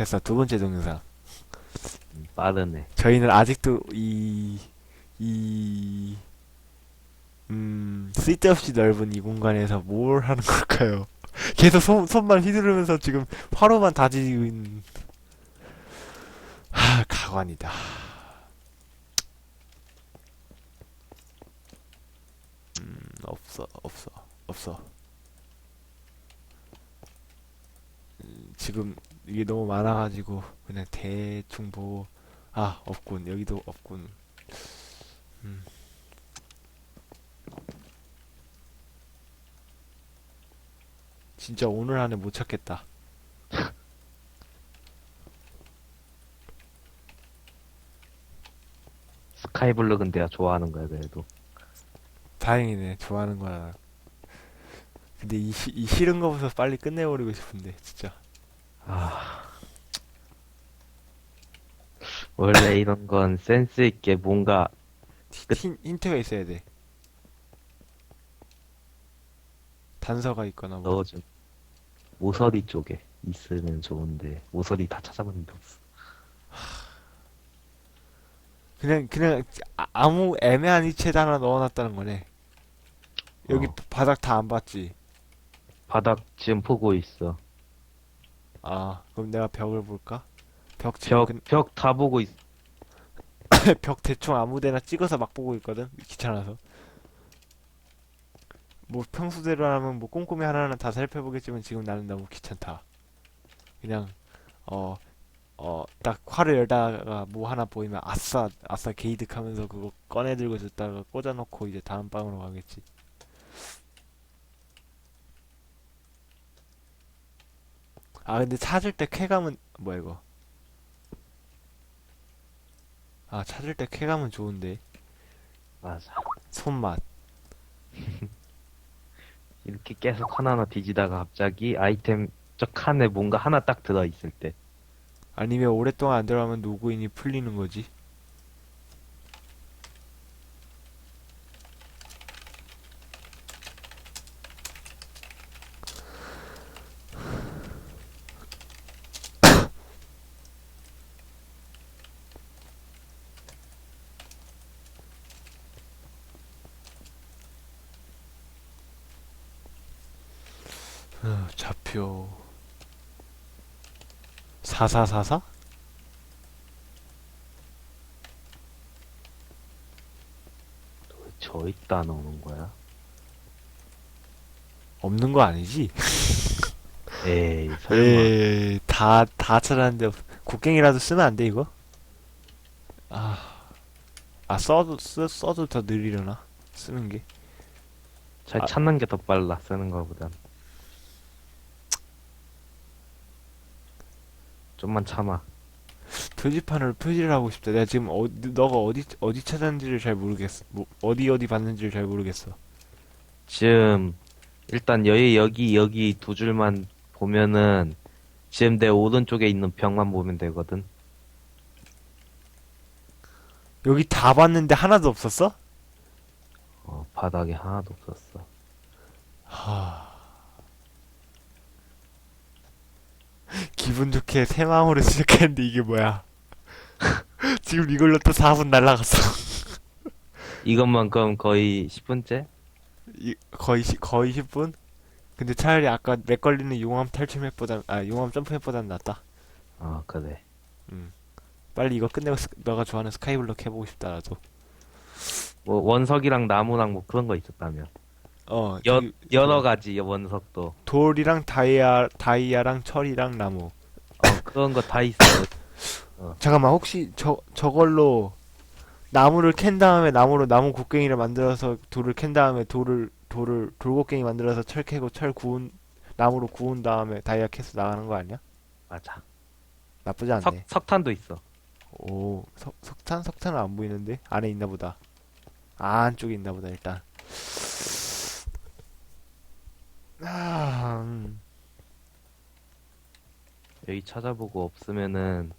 됐어 두 번째 동영상 음, 빠르네. 저희는 아직도 이, 이, 음, 쓸데없이 넓은 이 공간에서 뭘 하는 걸까요? 계속 손, 손만 휘두르면서 지금 화로만 다지고 있는, 하, 가관이다. 음, 없어, 없어, 없어. 음, 지금 이게 너무 많아가지고 그냥 대충 보고 아, 없군. 여기도 없군. 음. 진짜 오늘 안에 못 찾겠다. 스카이블럭은 내가 좋아하는 거야, 그래도. 다행이네. 좋아하는 거라. 근데 이, 시- 이 싫은 거부터 빨리 끝내버리고 싶은데, 진짜. 아. 원래 이런 건 센스 있게 뭔가 힌, 힌트가 있어야 돼. 단서가 있거나 뭐. 넣어준 모서리 쪽에 있으면 좋은데 모서리 다 찾아봤는데 없어. 그냥, 그냥 아- 아무 애매한 위치에다 하나 넣어놨다는 거네. 여기 어. 바닥 다 안 봤지? 바닥 지금 보고 있어. 아, 그럼 내가 벽을 볼까? 벽 지금 벽벽다 보고 있. 그- 벽 대충 아무데나 찍어서 막 보고 있거든. 귀찮아서. 뭐 평소대로 하면 뭐 꼼꼼히 하나하나 다 살펴보겠지만 지금 나는 너무 귀찮다. 그냥 어 어딱 화를 열다가 뭐 하나 보이면 아싸 아싸 게이득 하면서 그거 꺼내 들고 줬다가 꽂아놓고 이제 다음 방으로 가겠지. 아 근데 찾을 때 쾌감은 뭐야 이거? 아 찾을 때 쾌감은 좋은데 맞아. 손맛. 이렇게 계속 하나하나 뒤지다가 갑자기 아이템 저 칸에 뭔가 하나 딱 들어 있을 때. 아니면 오랫동안 안 들어가면 로그인이 풀리는 거지. 어, 좌표 4444? 저 있다 넣는 거야? 없는 거 아니지? 에이 설마. 에이, 다, 다 찾았는데, 없- 곡괭이라도 쓰면 안 돼, 이거? 아, 아, 써도, 쓰, 써도 더 느리려나? 쓰는 게. 잘 아. 찾는 게 더 빨라 쓰는 거보단. 좀만 참아. 표지판을 표지를 하고 싶다. 내가 지금 어, 너가 어디, 어디 찾았는지를 잘 모르겠어. 뭐, 어디 어디 봤는지를 잘 모르겠어. 지금 일단 여기 여기 여기 두 줄만 보면은 지금 내 오른쪽에 있는 벽만 보면 되거든. 여기 다 봤는데 하나도 없었어? 어, 바닥에 하나도 없었어. 하... 기분 좋게 새 마음으로 시작했는데 이게 뭐야? 지금 이걸로 또 4분 날라갔어. 이것만 그럼 거의 10분째? 이, 거의 시, 거의 10분? 근데 차라리 아까 렉 걸리는 용암 탈출 맵보단 아 용암 점프 맵보단 낫다. 어, 그래. 빨리 이거 끝내고 스, 너가 좋아하는 스카이블럭 해보고 싶다 나도. 뭐 원석이랑 나무랑 뭐 그런 거 있었다며. 어 여, 저기 가지 원석도. 돌이랑 다이아 다이아랑 철이랑 나무. 어, 그런 거 다 있어. 잠깐만 혹시 저 저걸로 나무를 캔 다음에 나무로 나무 곡괭이를 만들어서 돌을 캔 다음에 돌을 돌을 돌곡괭이 만들어서 철 캐고 철 구운 나무로 구운 다음에 다이아 캐서 나가는 거 아니야? 맞아. 나쁘지 않네. 석, 석탄도 있어. 오, 석, 석탄? 석탄은 안 보이는데? 안에 있나 보다. 아, 안쪽에 있나 보다, 일단. 아, 음. 여기 찾아보고 없으면은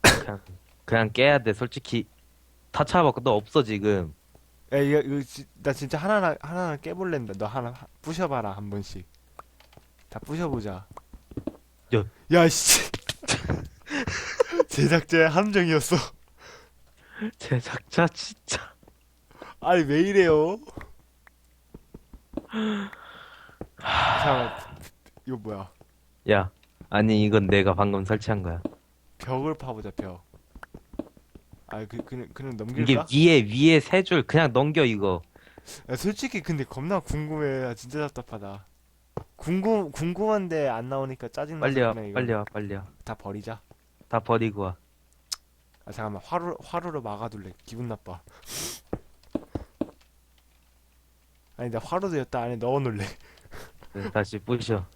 그냥 그냥 깨야 돼. 솔직히 다 찾아봤고 너 없어 지금. 야, 이거, 이거, 지- 나 진짜 하나하나, 하나하나 깨볼랜다. 너 하나, 하- 부셔봐라, 한 번씩. 다 부셔보자. 야. 야, 씨. 제작자의 함정이었어. 제작자 진짜. 아니 왜 이래요? 잠깐 이거 뭐야? 야, 아니 이건 내가 방금 설치한 거야. 벽을 파보자 벽. 아 그 그냥 그냥 이게 넘길까? 위에 위에 세 줄 그냥 넘겨 이거. 야, 솔직히 근데 겁나 궁금해. 아, 진짜 답답하다. 궁금 궁금한데 안 나오니까 짜증 나서 빨리 와, 그냥 빨리 와, 빨리 와. 다 버리자. 다 버리고 와. 아 잠깐만 화로 화로로 막아둘래. 기분 나빠. 아니 나 화로도 여기다 안에 넣어놓을래. 네, 다시 부셔.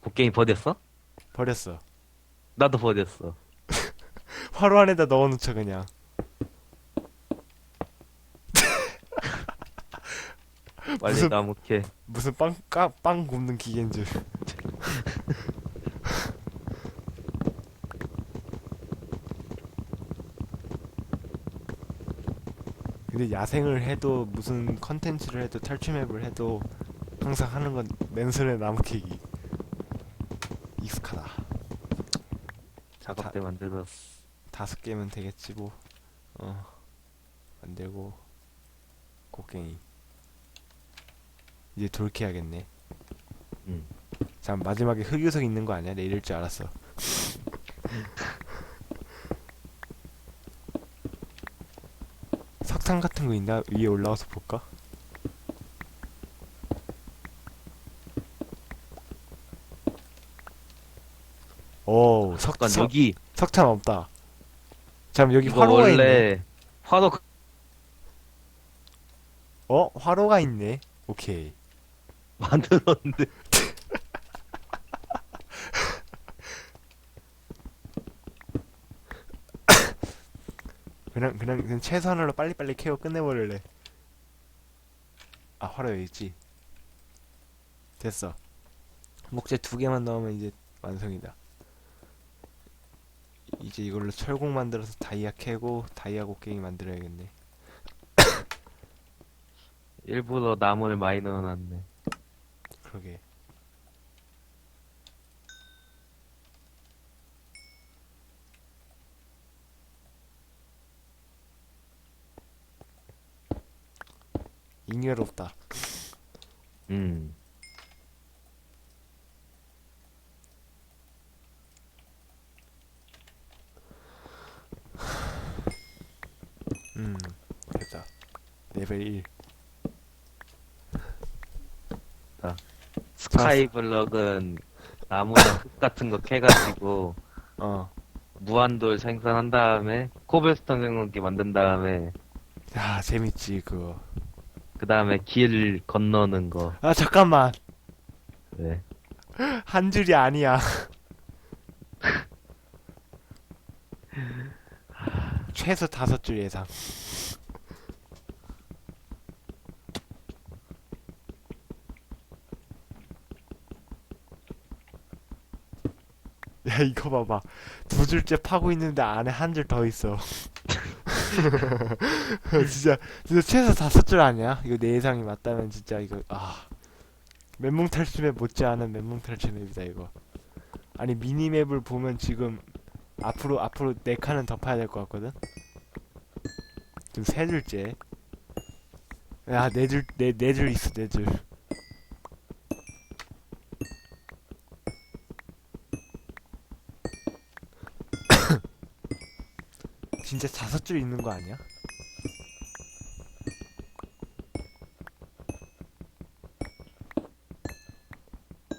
곡괭이 버렸어? 버렸어. 나도 버렸어. 화로 안에다 넣어놓자 그냥. 빨리 무슨- 나무 캐. 무슨 빵, 까, 빵 굽는 기계인 줄. 근데 야생을 해도 무슨 컨텐츠를 해도 탈출맵을 해도 항상 하는 건 맨손에 나무 캐기. 익숙하다. 작업대 만들었어. 다섯 개면 되겠지 뭐. 어. 만들고 곡괭이. 이제 돌 캐야겠네. 응. 잠 마지막에 흑요석 있는 거 아니야? 내 이럴 줄 알았어. 석탄 같은 거 있나? 위에 올라와서 볼까? 오, 석, 잠깐 석, 여기 석탄 없다. 잠 여기 이거 화로가 있네. 원래 화로 그- 어? 화로가 있네. 오케이. 만들었는데 그냥 그냥 그냥 최선으로 빨리빨리 캐고 끝내버릴래. 아 화로 여기 있지. 됐어. 목재 두 개만 넣으면 이제 완성이다. 이제 이걸로 철곡 만들어서 다이아 캐고 다이아 곡괭이 만들어야겠네. 일부러 나무를 많이 넣어놨네. 그러게. 잉여롭다. 음. 음, 됐다. 레벨 1. 스카이블럭은 나무나 흙 같은 거 캐가지고 어. 무한돌 생산한 다음에 코블스톤 생성기 만든 다음에 야, 재밌지, 그거. 그 다음에 길 건너는 거. 아, 잠깐만. 네. 한 줄이 아니야. 최소 다섯 줄 예상. 야, 이거 봐봐. 두 줄째 파고 있는데 안에 한 줄 더 있어. 진짜, 진짜 최소 다섯 줄 아니야? 이거 내 예상이 맞다면 진짜 이거, 아. 멘붕 탈출맵 못지않은 멘붕 탈출맵이다, 이거. 아니, 미니맵을 보면 지금 앞으로, 앞으로 네 칸은 더 파야 될 것 같거든? 지금 세 줄째. 야, 네 줄, 네, 네 줄 있어, 네 줄. 진짜 다섯 줄 있는 거 아니야?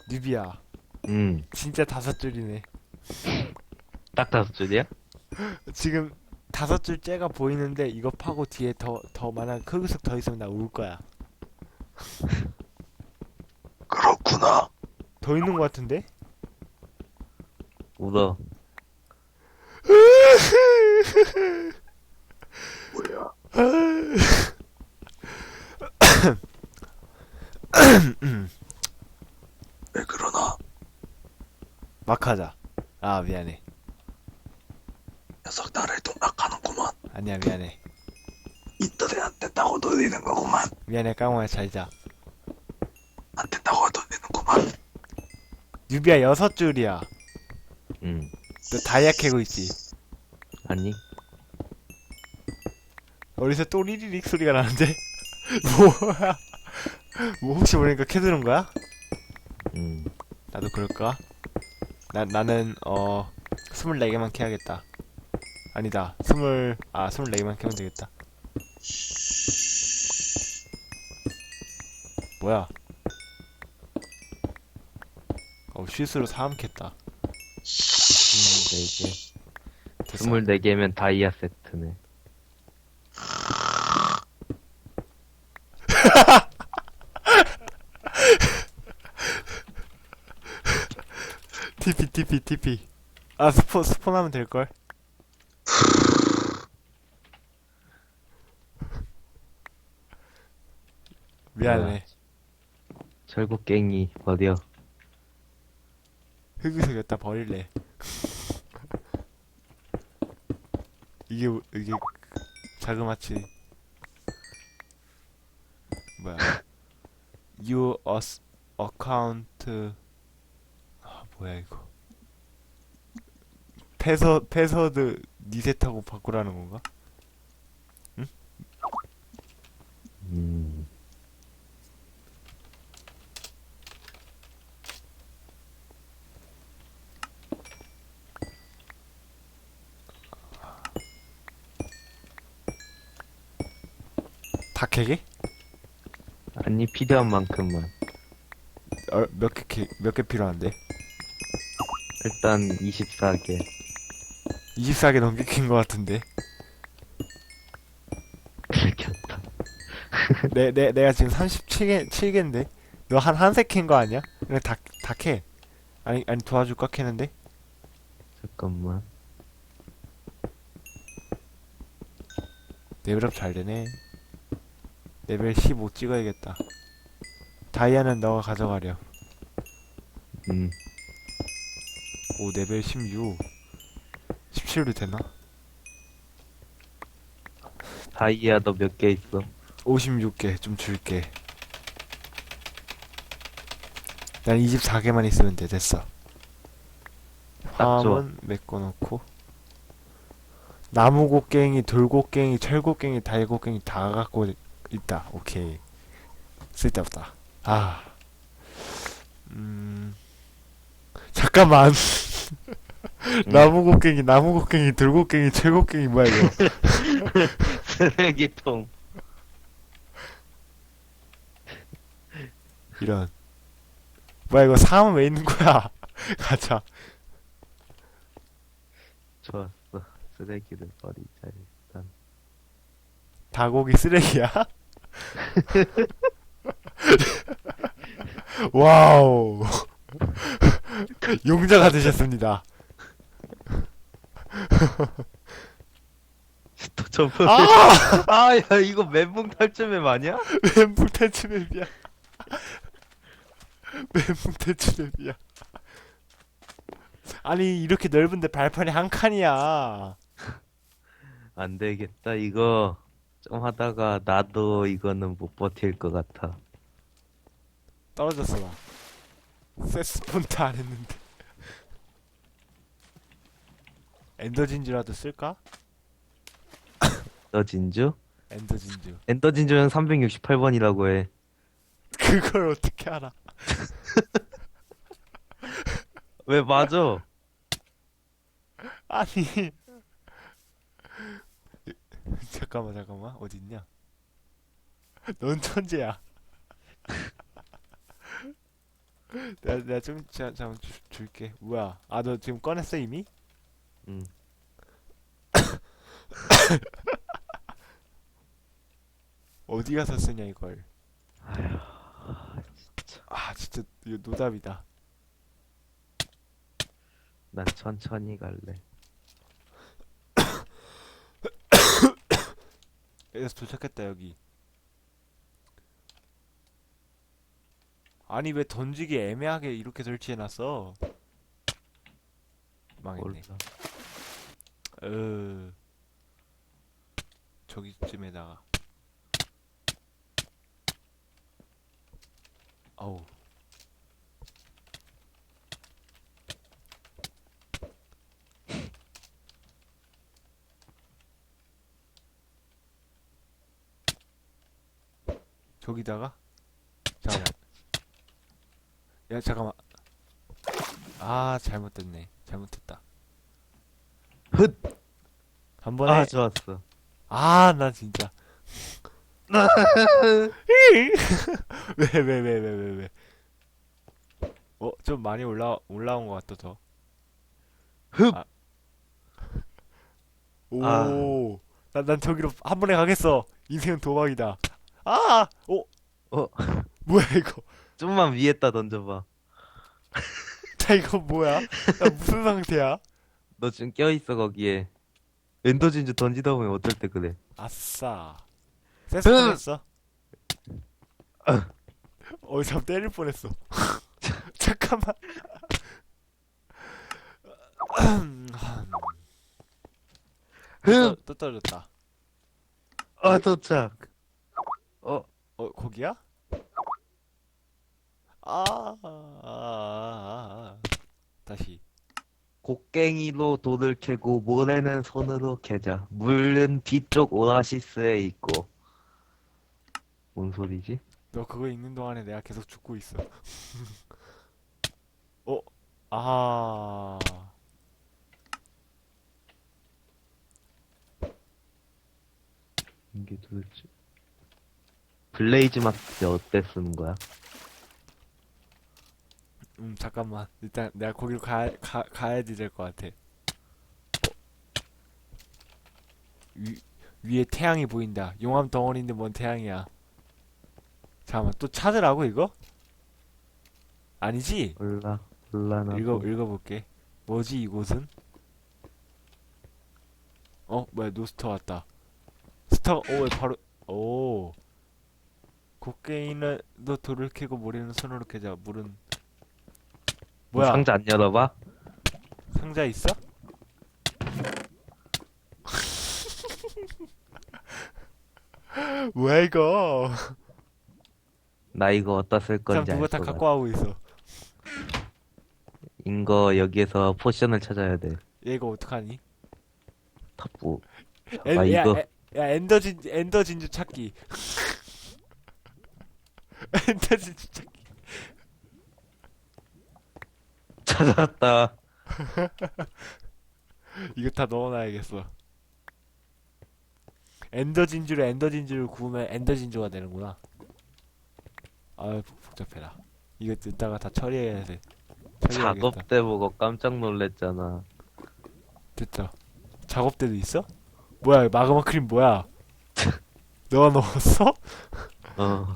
뉴비야, 음. 진짜 다섯 줄이네. 딱 다섯 줄이야? 지금 다섯 줄째가 보이는데 이거 파고 뒤에 더, 더 만약 흑유석 더 있으면 나 울 거야. 그렇구나. 더 있는 거 같은데? 울어. 뭐야? 왜 그러나? 막 하자. 아, 미안해. 녀석 나를 동락하는구만. 아니야, 미안해. 안 된다고 돌리는 거구만. 미안해, 까몽아, 잘 자. 안 된다고 돌리는구만. 유비야 여섯 줄이야. 음. 너 다이아 캐고 있지. 아니. 어디서 또 리리릭 소리가 나는데? 뭐야? 뭐 혹시 모르니까 캐두는 거야? 음. 나도 그럴까? 나, 나는, 어, 24개만 캐야겠다. 아니다. 스물, 아, 24개만 캐면 되겠다. 뭐야? 어, 슈스로 사람 캤다. 24개. 됐어. 24개면 다이아 세트네. TP, TP. 아, 스포, 스폰하면 될걸? 미안해. 철곡갱이 어디요? 흙에서 여기다 버릴래. 이게, 이게, 자그마치. 뭐야. You account. 아, 뭐야, 이거. 패서, 패서드 리셋하고 바꾸라는 건가? 음. 다 캐게? 아니, 필요한 만큼만. 어, 몇 개, 캐- 몇개 필요한데? 일단 24개. 24개 넘게 캔것 같은데? 들켰다. 내, 내, 내가 지금 37개, 7개인데? 너 한, 한세 캔 거 아니야? 그래, 다, 다 캐. 아니, 아니, 도와줄까, 캐는데? 잠깐만. 레벨업 잘 되네. 레벨 15 찍어야겠다. 다이아는 너가 가져가렴. 음. 오, 레벨 16. 17도 되나? 다이아 너 몇 개 있어? 56개, 좀 줄게. 난 24개만 있으면 돼, 됐어. 딱 좋아. 화음은 메꿔놓고. 나무 곡괭이, 돌 곡괭이, 철 곡괭이, 달 곡괭이 다 갖고 있다. 오케이. 쓸데없다. 아. 음. 잠깐만. 나무 곡괭이, 나무 곡괭이, 돌 곡괭이, 철 곡괭이 뭐야 이거? 쓰레기통. 이런. 뭐야 이거 사람은 왜 있는 거야? 가자. 좋았어. 쓰레기를 버리자, 일단. 다고기 쓰레기야? 와우. 용자가 되셨습니다. 또 점프. 아! 아, 야, 이거 멘붕 탈춤맵 아니야? 멘붕 대추맵이야. 멘붕 대추맵이야. 아니 이렇게 넓은데 발판이 한 칸이야. 안 되겠다, 이거. 좀 하다가 나도 이거는 못 버틸 것 같아. 떨어졌어 나. 세스폰트 안 했는데. 엔더 진주라도 쓸까? 엔더 진주? 엔더 진주. 엔더 진주는 368번이라고 해. 그걸 어떻게 알아? 왜 맞아? 아니. 잠깐만 잠깐만 어딨냐? 넌 천재야. 내가 내가 좀 자, 잠깐 줄- 줄게. 뭐야? 아 너 지금 꺼냈어 이미? 응. 어디 가서 쓰냐 이걸? 아휴, 아 진짜 이거 노답이다. 난 천천히 갈래. 여기서 도착했다 여기. 아니 왜 던지기 애매하게 이렇게 설치해놨어? 망했네. 몰라. 어. 으... 저기쯤에다가. 아우. 저기다가? 잠깐만. 야 잠깐만. 아 잘못됐네. 잘못했다. 헛 한 번에 아, 좋았어. 아 나 진짜 왜 왜 왜 왜 왜 왜 어 좀 많이 올라 올라온 것 같다 더 흡! 아. 아. 오, 난, 난 저기로 한 번에 가겠어. 인생은 도박이다. 아, 오, 어, 뭐야 이거? 좀만 위에다 던져봐. 자 이거 뭐야? 나 무슨 상태야? 너 지금 껴있어, 거기에. 엔더 진주 던지다 보면 어쩔 때 그래. 아싸. 세스 으. 뻔했어. 어, 잠 때릴 뻔했어. 잠깐만. 또, 또 떨어졌다. 아, 도착. 어, 어, 거기야? 아, 아, 아, 아. 다시. 곡괭이로 돌을 캐고 모래는 손으로 캐자. 물은 뒤쪽 오아시스에 있고. 뭔 소리지? 너 그거 읽는 동안에 내가 계속 죽고 있어. 어, 아, 이게 도대체. 블레이즈 마스 어때 쓰는 거야? 음, 잠깐만. 일단 내가 거기로 가, 가, 가야지 될 것 같아. 어. 위, 위에 태양이 보인다. 용암 덩어리인데 뭔 태양이야. 잠깐만, 또 찾으라고, 이거? 아니지? 몰라, 몰라, 나. 읽어, 읽어볼게. 뭐지, 이곳은? 어, 뭐야, 노스터 왔다. 스터, 오, 왜 바로, 오. 곡괭이는 너 돌을 캐고 모래는 손으로 캐자. 물은. 뭐야, 상자 안 열어봐? 상자 있어? 뭐야, 이거? 나 이거 어디다 쓸 참, 건지 누가 알다것 갖고 같아. 가고 있어. 인거 여기에서 포션을 찾아야 돼. 얘 이거 어떡하니? 탑부. 엔, 아, 야, 이거. 에- 야, 엔더 진, 엔더 진주 찾기. 엔더 진주 찾기. 찾았다. 이거 다 넣어놔야겠어. 엔더 진주를 엔더 진주를 구우면 엔더 진주가 되는구나. 아유, 복- 복잡해라. 이거 이따가 다 처리해야 돼. 처리해야겠다. 작업 때 보고 깜짝 놀랬잖아. 됐다. 작업대도 있어? 뭐야, 마그마 크림 뭐야? 너가 넣었어? 어.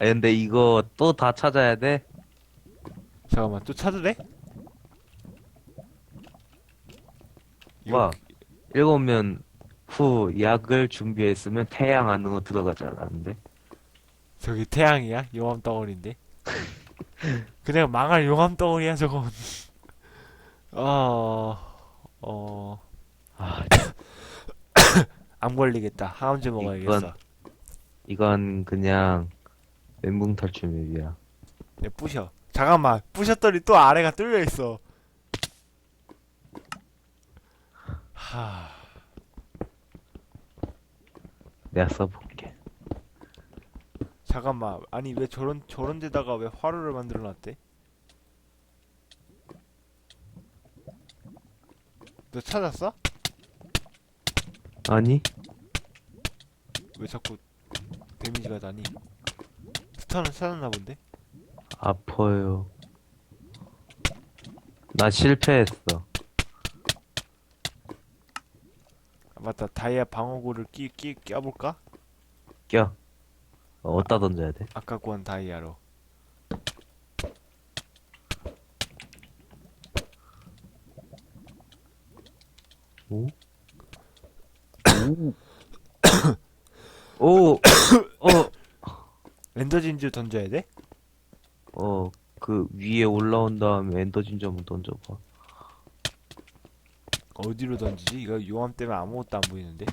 아 근데 이거 또 다 찾아야 돼? 잠깐만, 또 찾으래? 이거 와. 읽으면 후 약을 준비했으면 태양 안으로 들어가지 않았는데? 저기 태양이야? 용암 덩어리인데? 그냥 망할 용암 덩어리야 저건 어... 어... 아, 안 걸리겠다 항암제 먹어야겠어 이건- 이건 그냥 멘붕 탈출 맵이야. 야, 부셔 잠깐만 부셨더니 또 아래가 뚫려 있어 하... 내가 써볼게. 잠깐만 아니 왜 저런 저런 데다가 왜 화로를 만들어 놨대? 너 찾았어? 아니? 왜 자꾸 데미지가 나니? 스타는 찾았나 본데? 아파요. 나 실패했어. 아, 맞다 다이아 방어구를 끼, 끼, 껴볼까? 껴. 어, 어디다 던져야 돼? 아까 구한 다이아로 오? 오! 어! 엔더 진주 던져야 돼? 어, 그 위에 올라온 다음에 엔더 진주 한번 던져봐. 어디로 던지지? 이거 용암 때문에 아무것도 안 보이는데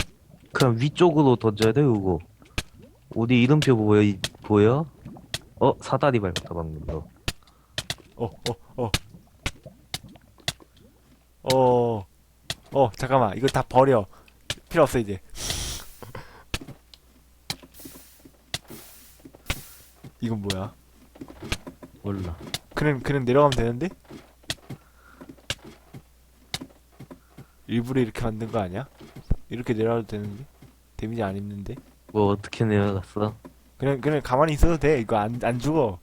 그냥 위쪽으로 던져야 돼, 그거. 어디 이름표 보여, 이- 보여? 어, 사다리 밟았다, 방금 너. 어, 어, 어. 어, 어, 잠깐만. 이거 다 버려. 필요 없어, 이제. 이건 뭐야? 몰라. 그냥 그냥 내려가면 되는데? 일부러 이렇게 만든 거 아니야? 이렇게 내려가도 되는데? 데미지 안 입는데? 뭐 어떻게 내려갔어? 그냥 그냥 가만히 있어도 돼. 이거 안 안 죽어.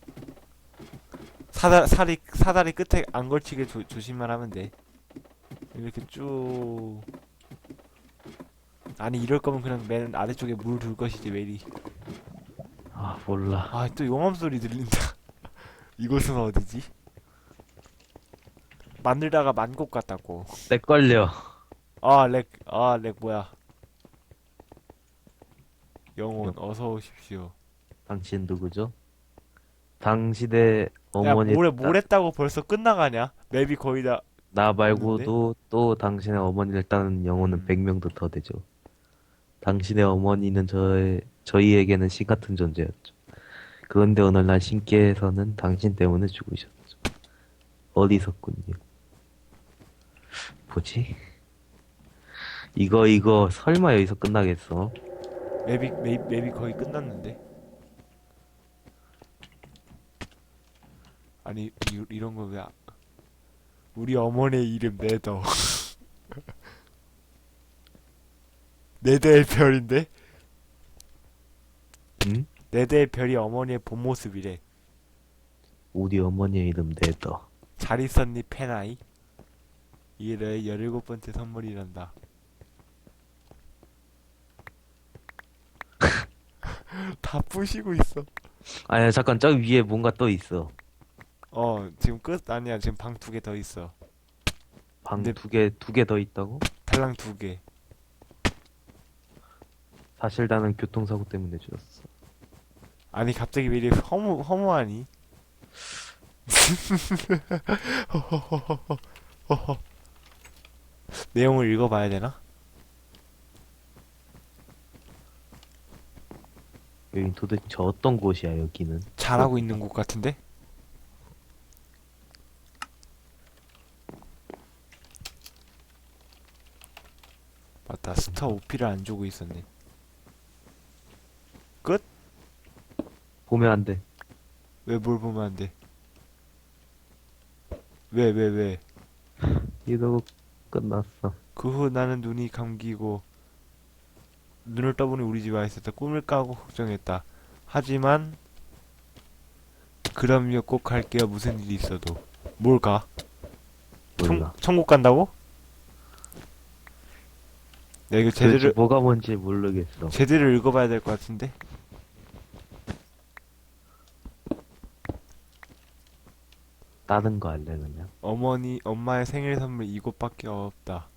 사다 살이 사다리 끝에 안 걸치게 조, 조심만 하면 돼. 이렇게 쭉. 아니 이럴 거면 그냥 맨 아래쪽에 물 둘 것이지 왜 이리. 아 몰라. 아 또 용암 소리 들린다. 이곳은 어디지? 만들다가 만곡 같다고. 내 걸려. 아 렉, 아 렉 뭐야? 영혼 어서 오십시오. 당신 누구죠? 당신의 야 어머니 뭘, 뭘 했다고 벌써 끝나가냐? 맵이 거의 다 나 말고도 또 당신의 어머니를 따는 영혼은 음. 100명도 더 되죠. 당신의 어머니는 저의, 저희에게는 신 같은 존재였죠. 그런데 어느 날 신께서는 당신 때문에 죽으셨죠. 어리석군요. 뭐지? 이거, 이거, 설마 여기서 끝나겠어? 맵이 맵, 맵이 거의 끝났는데. 아니 이, 이런 거 왜? 아- 우리 어머니의 이름 네더. 네더의 별인데? 응? 네더의 별이 어머니의 본 모습이래. 우리 어머니의 이름 네더. 잘 있었니 페나이? 이게 너의 열일곱 번째 선물이란다. 다 부시고 있어. 아니, 잠깐, 저 위에 뭔가 또 있어. 어, 지금 끝? 아니야, 지금 방 두 개 더 있어. 방 근데- 두 개, 두 개 더 있다고? 달랑 두 개. 사실 나는 교통사고 때문에 죽었어. 아니, 갑자기 왜 이렇게 허무, 허무하니? 내용을 읽어봐야 되나? 여긴 도대체 어떤 곳이야, 여기는? 잘하고 있는 곳 같은데? 맞다, 스타 오피를 안 주고 있었네. 보면 안 돼. 왜 뭘 보면 안 돼? 왜, 왜, 왜? 이러고 끝났어. 그 후 나는 눈이 감기고 눈을 떠보니 우리 집에 와 있었다. 꿈을 까고 걱정했다. 하지만 그럼요 꼭 갈게요 무슨 일이 있어도 뭘 가? 몰라. 천, 천국 간다고? 야 이거 제대로 제대로 뭐가 뭔지 모르겠어. 제대로 읽어봐야 될 것 같은데 다른 거 할래 그냥. 어머니 엄마의 생일 선물 이것밖에 없다.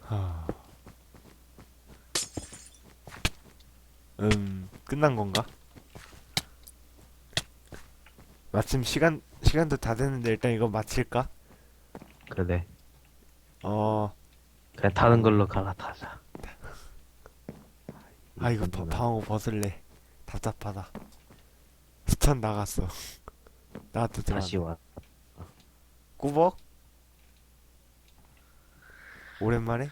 하... 음 끝난 건가? 마침 시간 시간도 다 됐는데 일단 이거 마칠까? 그래. 어, 그냥 다른 걸로 갈아타자. 아 이거 바, 방어 벗을래. 답답하다. 스턴 나갔어. 나도 들어. 다시 와. 꾸벅? 오랜만에?